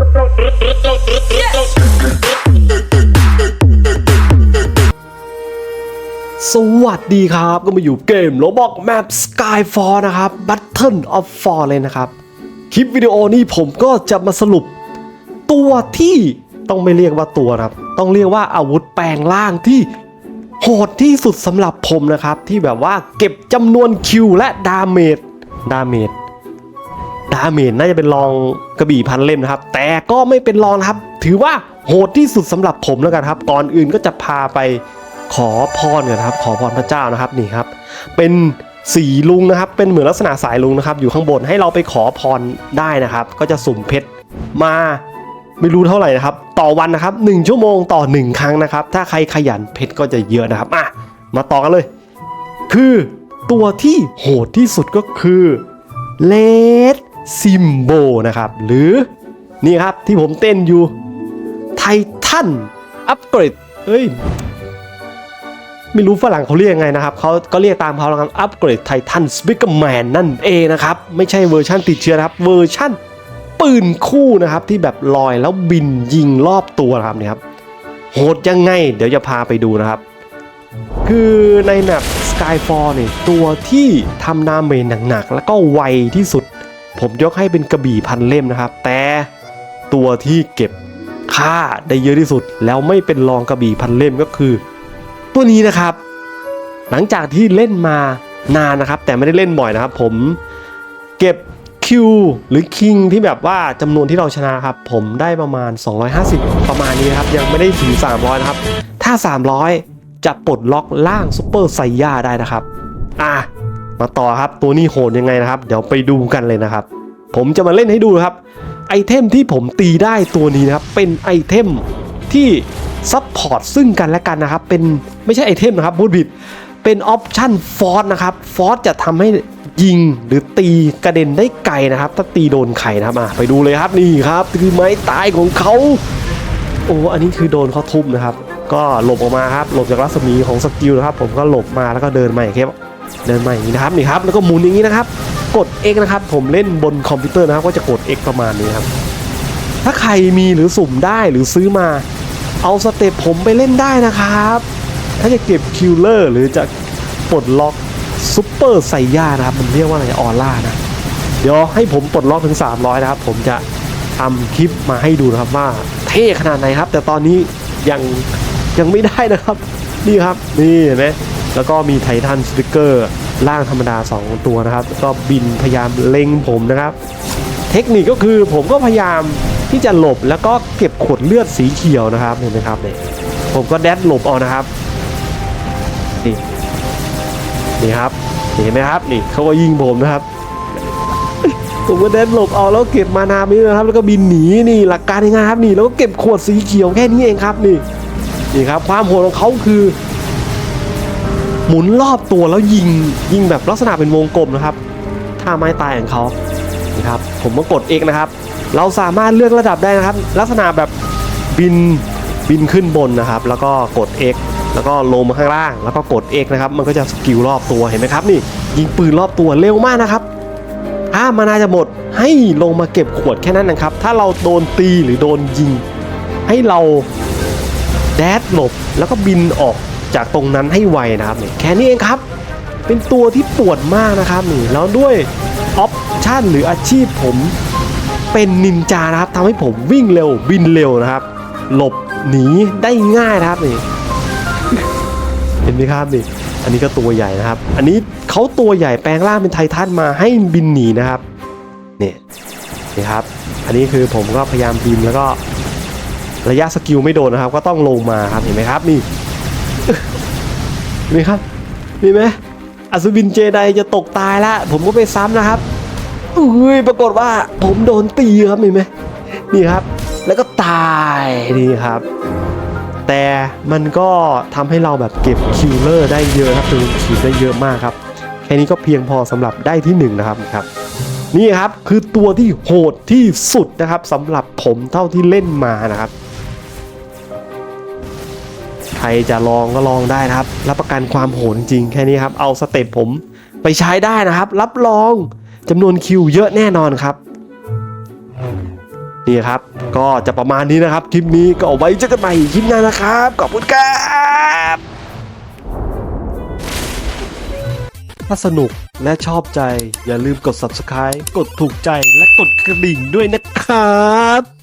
สวัสดีครับ ก็มาอยู่เกมโ o บอกแมป Skyfall นะครับ Battle of Fall เลยนะครับ คลิปวิดีโอนี้ผมก็จะมาสรุป ตัวที่ต้องไม่เรียกว่าตัวครับ ต้องเรียกว่าอาวุธแปลงร่างที่โหดที่สุดสำหรับผมนะครับ ที่แบบว่าเก็บจำนวนคิวและดาเมจดาเมจ ดาเมจน่าจะเป็นรองกระบี่พันเล่มนะครับ แต่ก็ไม่เป็นรองครับ ถือว่าโหดที่สุดสำหรับผมแล้วกันครับ ก่อนอื่นก็จะพาไปขอพรกันนะครับ ขอพรพระเจ้านะครับนี่ครับ เป็นสีลุงนะครับ เป็นเหมือนลักษณะสายลุงนะครับ อยู่ข้างบนให้เราไปขอพรได้นะครับ ก็จะสุ่มเพชรมาไม่รู้เท่าไหร่นะครับ ต่อวันนะครับ 1 ชั่วโมงต่อ 1 ครั้งนะครับ ถ้าใครขยันเพชรก็จะเยอะนะครับอะมาต่อกันเลย คือตัวที่โหดที่สุดก็คือเลด ซิมโบนะครับ หรือนี่ครับที่ผมเต้นอยู่ไททันอัปเกรดเอ้ย ไม่รู้ฝรั่งเขาเรียกยังไงนะครับเขาก็เรียกตามเขาแล้วครับอัปเกรดไททันสปิกแมนนั่นเองนะครับ ไม่ใช่เวอร์ชั่นติดเชื้อนะครับ เวอร์ชั่นปืนคู่นะครับ ที่แบบลอยแล้วบินยิงรอบตัวนะครับเนี่ยครับโหดยังไง เดี๋ยวจะพาไปดูนะครับ คือในแมป Skyfall เนี่ยตัวที่ทำดาเมจหนักๆแล้วก็ไวที่สุด ผมยกให้เป็นกระบี่พันเล่มนะครับ แต่ตัวที่เก็บค่าได้เยอะที่สุด แล้วไม่เป็นรองกระบี่พันเล่มก็คือ ตัวนี้นะครับ หลังจากที่เล่นมานานนะครับ แต่ไม่ได้เล่นบ่อยนะครับ ผมเก็บคิวหรือคิงที่แบบว่าจำนวนที่เราชนะครับ ผมได้ประมาณ 250 ประมาณนี้ครับ ยังไม่ได้ถึง 300 นะครับ ถ้า 300 จะปลดล็อกล่างซูเปอร์ไซย่าได้นะครับ อะ มาต่อครับตัวนี้โหดยังไงนะครับ เดี๋ยวไปดูกันเลยนะครับ ผมจะมาเล่นให้ดูครับ ไอเทมที่ผมตีได้ตัวนี้นะครับ เป็นไอเทมที่ซัพพอร์ตซึ่งกันและกันนะครับ เป็นไม่ใช่ไอเทมนะครับพูดผิดเป็นออปชั่นฟอสนะครับฟอสจะทำให้ยิงหรือตีกระเด็นได้ไกลนะครับ ถ้าตีโดนไข่นะครับอะไปดูเลยครับนี่ครับคือไม้ตายของเขาโอ้อันนี้คือโดนเขาทุบนะครับ ก็หลบออกมาครับหลบจากรัศมีของสกิลนะครับ ผมก็หลบมาแล้วก็เดินมาอย่างเงี้ย เดินมาอย่างนี้นะครับนี่ครับแล้วก็หมุนอย่างนี้นะครับ กด X นะครับ ผมเล่นบนคอมพิวเตอร์นะครับก็จะกด X ประมาณนี้ครับ ถ้าใครมีหรือสุ่มได้หรือซื้อมา เอาสเต็ปผมไปเล่นได้นะครับ ถ้าจะเก็บคิลเลอร์หรือจะปลดล็อกซุปเปอร์ไซย่านะครับ มันเรียกว่าอะไรออร่านะ เดี๋ยวให้ผมปลดล็อกถึง 300 นะครับ ผมจะทำคลิปมาให้ดูนะครับว่าเท่ขนาดไหนครับ แต่ตอนนี้ยังยังไม่ได้นะครับ นี่ครับ นี่เห็นไหม แล้วก็มีไททันสติกเกอร์ล่างธรรมดา 2 ตัวนะครับแล้วก็บินพยายามเล็งผมนะครับ เทคนิคก็คือผมก็พยายามที่จะหลบแล้วก็เก็บขวดเลือดสีเขียวนะครับเห็นไหมครับเนี่ยผมก็แดดหลบเอานะครับนี่นี่ครับเห็นไหมครับนี่เขาก็ยิงผมนะครับผมก็เดินหลบเอาแล้วเก็บมานาไปนะครับ แล้วก็บินหนีนี่หลักการง่ายครับนี่แล้วก็เก็บขวดสีเขียวแค่นี้เองครับนี่นี่ครับความโหดของเขาคือ หมุนรอบตัวแล้วยิงยิงแบบลักษณะเป็นวงกลมนะครับท่าไม้ตายของเขานี่ครับผมก็กด X นะครับ เราสามารถเลือกระดับได้นะครับ ลักษณะแบบบินบินขึ้นบนนะครับ แล้วก็กด X แล้วก็ลงมาข้างล่าง แล้วก็กด X นะครับมันก็จะสกิลรอบตัวเห็นไหมครับนี่ยิงปืนรอบตัวเร็วมากนะครับถ้ามานาจะหมดให้ลงมาเก็บขวดแค่นั้นนะครับ ถ้าเราโดนตีหรือโดนยิง ให้เราแดดหลบแล้วก็บินออก จากตรงนั้นให้ไวนะครับนี่แค่นี้เองครับ เป็นตัวที่ปวดมากนะครับนี่แล้วด้วยออปชั่นหรืออาชีพผมเป็นนินจานะครับทำให้ผมวิ่งเร็วบินเร็วนะครับ หลบหนีได้ง่ายนะครับนี่เห็นไหมครับนี่อันนี้ก็ตัวใหญ่นะครับ อันนี้เขาตัวใหญ่แปลงร่างเป็นไททันมาให้บินหนีนะครับนี่นี่ครับ อันนี้คือผมก็พยายามบินแล้วก็ระยะสกิลไม่โดนนะครับ ก็ต้องลงมาครับเห็นไหมครับนี่ มครับนี่ไหมอัศวินเจไดจะตกตายแล้วผมก็ไปซ้ำนะครับอุ้ยปรากฏว่าผมโดนตีครับเห็นไหมนี่ครับ แล้วก็ตายนี่ครับ แต่มันก็ทำให้เราแบบเก็บคิลเลอร์ได้เยอะครับคือขีดได้เยอะมากครับ แค่นี้ก็เพียงพอสำหรับได้ที่หนึ่งนะครับครับนี่ครับคือตัวที่โหดที่สุดนะครับสำหรับผมเท่าที่เล่นมานะครับ ใครจะลองก็ลองได้นะครับ รับประกันความโหดจริงแค่นี้ครับ เอาสเต็ปผมไปใช้ได้นะครับ รับรองจำนวนคิวเยอะแน่นอนครับ นี่ครับ ก็จะประมาณนี้นะครับ คลิปนี้ก็เอาไว้เจอกันใหม่คลิปหน้านะครับ ขอบคุณครับถ้าสนุกและชอบใจอย่าลืมกด subscribe กดถูกใจและกดกระดิ่งด้วยนะครับ